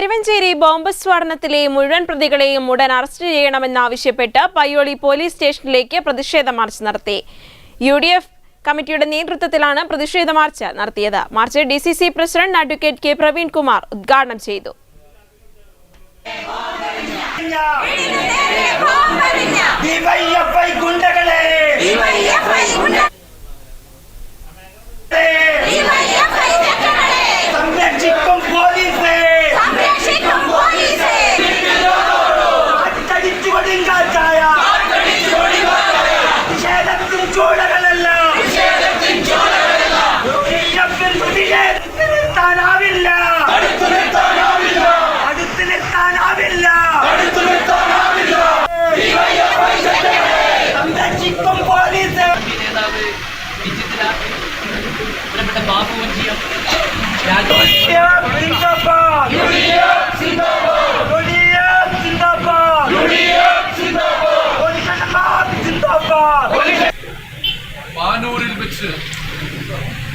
Karuvancheri bomb സ്ഫോടനത്തിലെ മുഴുവൻ പ്രതികളെയും ഉടൻ അറസ്റ്റ് ചെയ്യണമെന്നാവശ്യപ്പെട്ട് പയ്യോളി പോലീസ് സ്റ്റേഷനിലേക്ക് പ്രതിഷേധ മാർച്ച് നടത്തി. യു ഡി എഫ് കമ്മിറ്റിയുടെ നേതൃത്വത്തിലാണ് പ്രതിഷേധ മാർച്ച് നടത്തിയത്. March D C C president advocate K Praveenkumar ഉദ്ഘാടനം ചെയ്തു. നിർത്താനാവില്ല. സംരക്ഷിക്കും പോലീസ്. നേതാവ് പ്രിയപ്പെട്ട ബാബു വഞ്ചിയം. വെച്ച്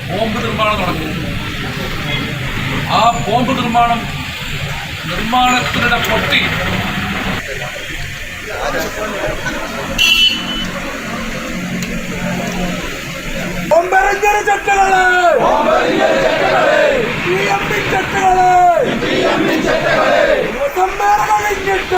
ബോംബ് നിർമ്മാണം നടന്നു. ആ ബോംബ് നിർമ്മാണം നിർമ്മാണത്തിനിടെ പൊട്ടി. ഒമ്പരഞ്ചര ചട്ടകൾ